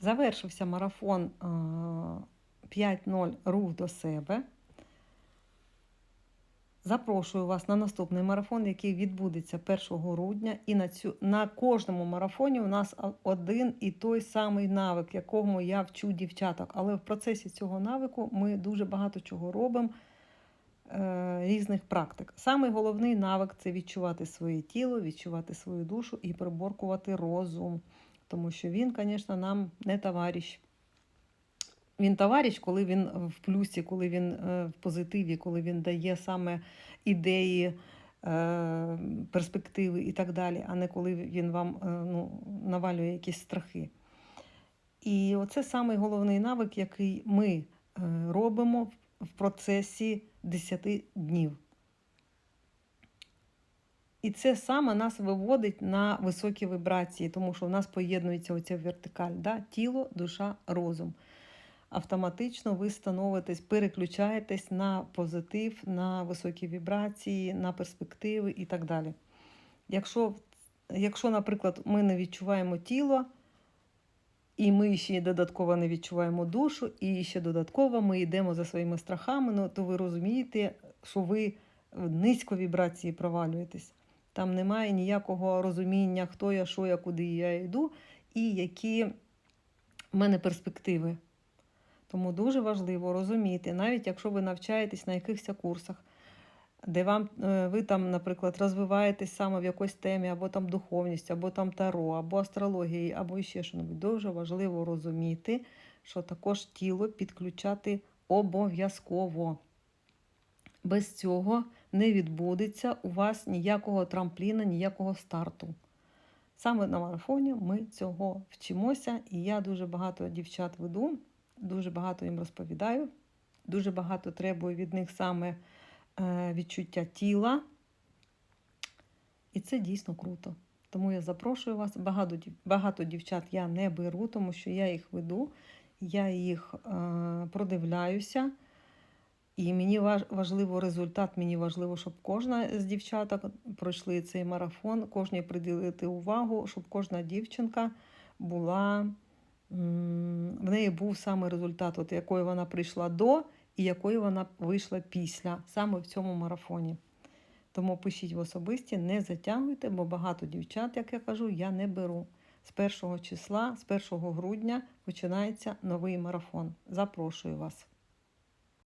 Завершився марафон 5.0 рух до себе. Запрошую вас на наступний марафон, який відбудеться 1 грудня. І на, цю, на кожному марафоні у нас один і той самий навик, якому я вчу дівчаток. Але в процесі цього навику ми дуже багато чого робимо. е, Різних практик. Самий головний навик це відчувати своє тіло, відчувати свою душу і приборкувати розум. Тому що він, звісно, нам не товариш. Він товариш, коли він в плюсі, коли він е, в позитиві, коли він дає саме ідеї, е, перспективи і так далі, а не коли він вам е, ну, навалює якісь страхи. І оце самий головний навик, який ми робимо в процесі 10 днів. І це саме нас виводить на високі вібрації, тому що в нас поєднується оця вертикаль, да? тіло, душа, розум. Автоматично ви становитесь, переключаєтесь на позитив, на високі вібрації, на перспективи і так далі. Якщо, якщо, наприклад, ми не відчуваємо тіло, і ми ще додатково не відчуваємо душу, і ще додатково ми йдемо за своїми страхами, ну, то ви розумієте, що ви низько вібрації провалюєтесь. Там немає ніякого розуміння, хто я, що я, куди я йду, і які в мене перспективи. Тому дуже важливо розуміти, навіть якщо ви навчаєтесь на якихось курсах, де вам е, ви там, наприклад, розвиваєтесь саме в якоїсь темі, або там духовність, або там таро, або астрології, або ще щось. Дуже важливо розуміти, що також тіло підключати обов'язково. Без цього не відбудеться у вас ніякого трампліна, ніякого старту. Саме на марафоні ми цього вчимося, і я дуже багато дівчат веду, дуже багато їм розповідаю, дуже багато требую від них саме е, відчуття тіла. І це дійсно круто. Тому я запрошую вас. Багато, багато дівчат я не беру, тому що я їх веду, я їх е, продивляюся. І мені важ- важливо результат, мені важливо, щоб кожна з дівчаток пройшли цей марафон, кожній приділити увагу, щоб кожна дівчинка була, в неї був саме результат, от якою вона прийшла до і якою вона вийшла після, саме в цьому марафоні. Тому пишіть в особисті, не затягуйте, бо багато дівчат, як я кажу, я не беру. З 1 числа, з 1 грудня починається новий марафон. Запрошую вас.